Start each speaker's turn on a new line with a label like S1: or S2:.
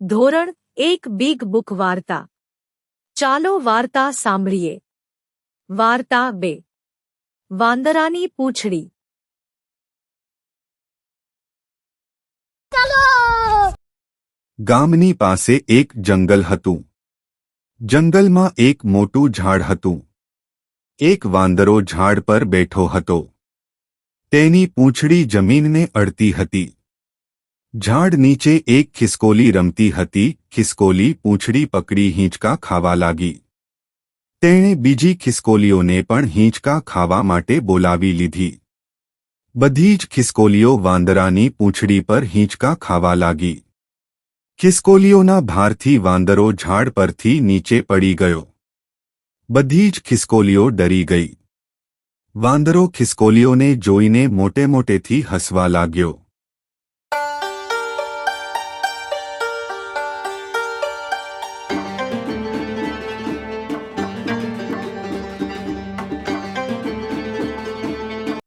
S1: ધોરણ એક big book વાર્તા ચાલો વાર્તા સાંભળીએ વાર્તા બે વાંદરાની પૂંછડી
S2: ગામની પાસે એક જંગલ હતું જંગલમાં એક મોટું ઝાડ હતું એક વાંદરો ઝાડ પર બેઠો હતો તેની પૂંછડી જમીનને અડતી હતી ઝાડ નીચે એક ખિસકોલી રમતી હતી ખિસકોલી પૂંછડી પકડી હિંચકા ખાવા લાગી તેણે બીજી ખિસકોલીઓને પણ હિંચકા ખાવા માટે બોલાવી લીધી બધી જ ખિસકોલીઓ વાંદરાની પૂંછડી પર હિંચકા ખાવા લાગી ખિસકોલીઓના ભારથી વાંદરો ઝાડ પરથી નીચે પડી ગયો બધી જ ખિસકોલીઓ ડરી ગઈ વાંદરો ખિસકોલીઓને જોઈને મોટે મોટેથી હસવા લાગ્યો